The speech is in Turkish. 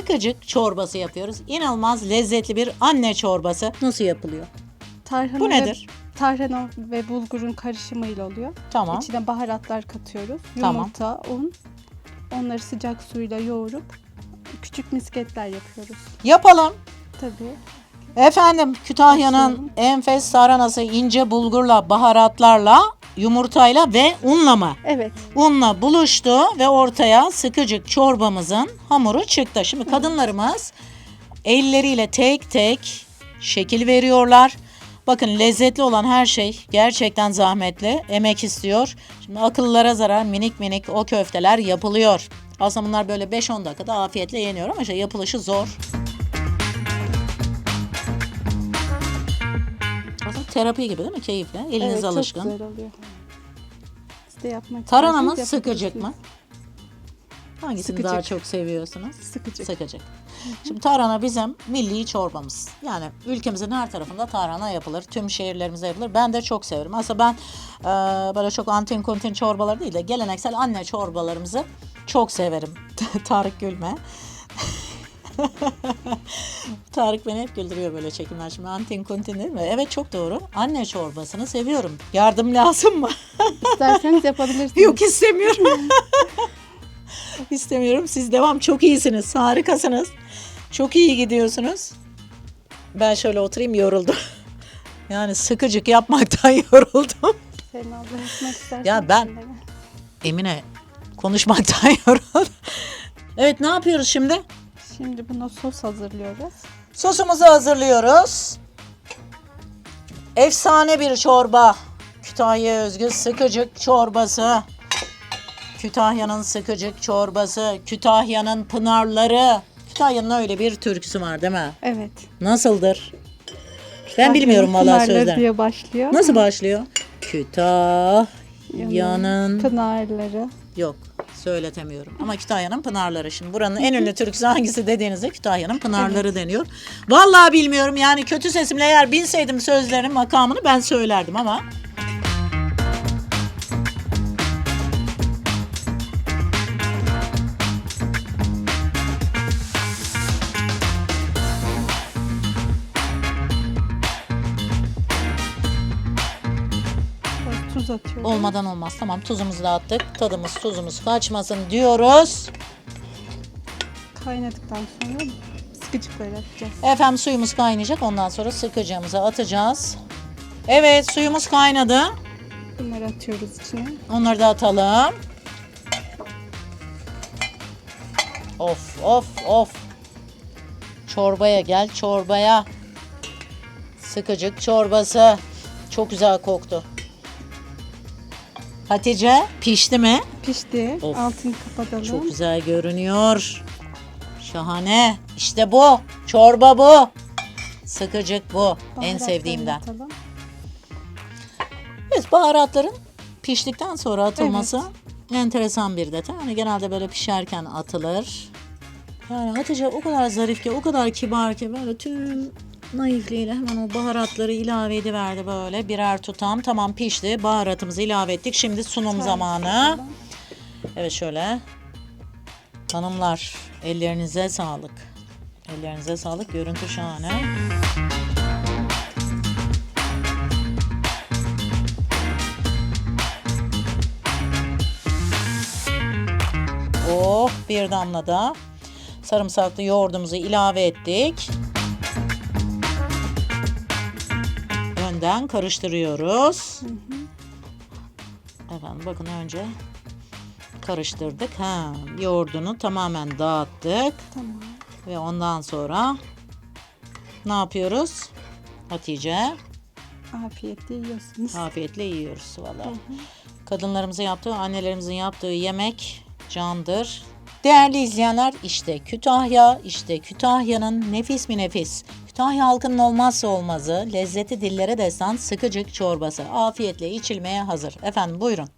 sıkıcık çorbası yapıyoruz. İnanılmaz lezzetli bir anne çorbası. Nasıl yapılıyor? Tarhana Bu ve- nedir? Tarhana ve bulgurun karışımıyla oluyor. Tamam. İçine baharatlar katıyoruz. Tamam. Yumurta, un. Onları sıcak suyla yoğurup küçük misketler yapıyoruz. Yapalım. Tabii. Efendim Kütahya'nın Başlayalım. enfes tarhanası ince bulgurla, baharatlarla, yumurtayla ve unla mı? Evet. Unla buluştu ve ortaya sıkıcık çorbamızın hamuru çıktı. Şimdi kadınlarımız elleriyle tek tek şekil veriyorlar. Bakın lezzetli olan her şey gerçekten zahmetli, emek istiyor. Şimdi akıllara zarar minik minik o köfteler yapılıyor. Aslında bunlar böyle 5-10 dakikada afiyetle yeniyor ama işte yapılışı zor. Terapi gibi değil mi? Keyifle. Eliniz evet, alışkın. Çok güzel oluyor. Siz de yapmak Tarhana mı isterseniz sıkıcık mı? Hangisini Sıkıcık. daha çok seviyorsunuz? Sıkıcık. Sıkıcık. Şimdi tarhana bizim milli çorbamız. Yani ülkemizin her tarafında tarhana yapılır. Tüm şehirlerimizde yapılır. Ben de çok severim. Aslında ben e, böyle çok antin kuntin çorbalar değil de geleneksel anne çorbalarımızı çok severim. Tarık gülme. Tarık beni hep güldürüyor böyle çekimler. Şimdi antin kuntin değil mi? Evet çok doğru. Anne çorbasını seviyorum. Yardım lazım mı? İsterseniz yapabilirsiniz. Yok istemiyorum. istemiyorum. Siz devam. Çok iyisiniz. Harikasınız. Çok iyi gidiyorsunuz. Ben şöyle oturayım yoruldum. Yani sıkıcık yapmaktan yoruldum. Senin abla yapmak isterseniz. Ya ben-. Emine konuşmaktan yoruldum. Evet ne yapıyoruz şimdi? Şimdi buna sos hazırlıyoruz. Sosumuzu hazırlıyoruz. Efsane bir çorba. Kütahya özgü sıkıcık çorbası. Kütahya'nın sıkıcık çorbası. Kütahya'nın pınarları. Kütahya'nın öyle bir türküsü var değil mi? Evet. Nasıldır? Ben bilmiyorum vallahi Pınarları sözler. diye başlıyor. Nasıl başlıyor? Kütahya'nın Pınarları. Yok söyletemiyorum. Ama Kütahya'nın Pınarları. Şimdi buranın en ünlü türküsü hangisi dediğinizde Kütahya'nın Pınarları deniyor. Vallahi bilmiyorum yani kötü sesimle eğer bilseydim sözlerinin makamını ben söylerdim ama. Tuz atıyoruz. Olmadan olmaz. Tamam tuzumuzu da attık. Tadımız tuzumuz kaçmasın diyoruz. Kaynadıktan sonra sıkıcıkları atacağız. Efendim suyumuz kaynayacak. Ondan sonra sıkacağımızı atacağız. Evet suyumuz kaynadı. Bunları atıyoruz içine. Onları da atalım. Of of of. Çorbaya gel çorbaya. Sıkıcık çorbası. Çok güzel koktu. Hatice pişti mi? Pişti. Of. Altını kapatalım. Çok güzel görünüyor. Şahane. İşte bu. Çorba bu. Sıkıcık bu. en Baharatlarını sevdiğimden. atalım. Evet baharatların piştikten sonra atılması enteresan bir detay. Hani genelde böyle pişerken atılır. Yani Hatice o kadar zarif ki, o kadar kibar ki böyle tüm naifliğiyle hemen o baharatları ilave ediverdi böyle birer tutam. Tamam pişti. Baharatımızı ilave ettik. Şimdi sunum zamanı. Evet şöyle. Hanımlar ellerinize sağlık. Ellerinize sağlık. Görüntü şahane. Oh bir damla da sarımsaklı yoğurdumuzu ilave ettik. Önden karıştırıyoruz. Efendim bakın önce karıştırdık. Ha, yoğurdunu tamamen dağıttık Tamam. ve ondan sonra ne yapıyoruz? Hatice Afiyetle yiyorsunuz. afiyetle yiyoruz vallahi. Kadınlarımızın yaptığı, annelerimizin yaptığı yemek candır. Değerli izleyenler işte Kütahya, işte Kütahya'nın nefis mi nefis. Kütahya halkının olmazsa olmazı lezzeti dillere destan sıkıcık çorbası. Afiyetle içilmeye hazır. Efendim buyurun.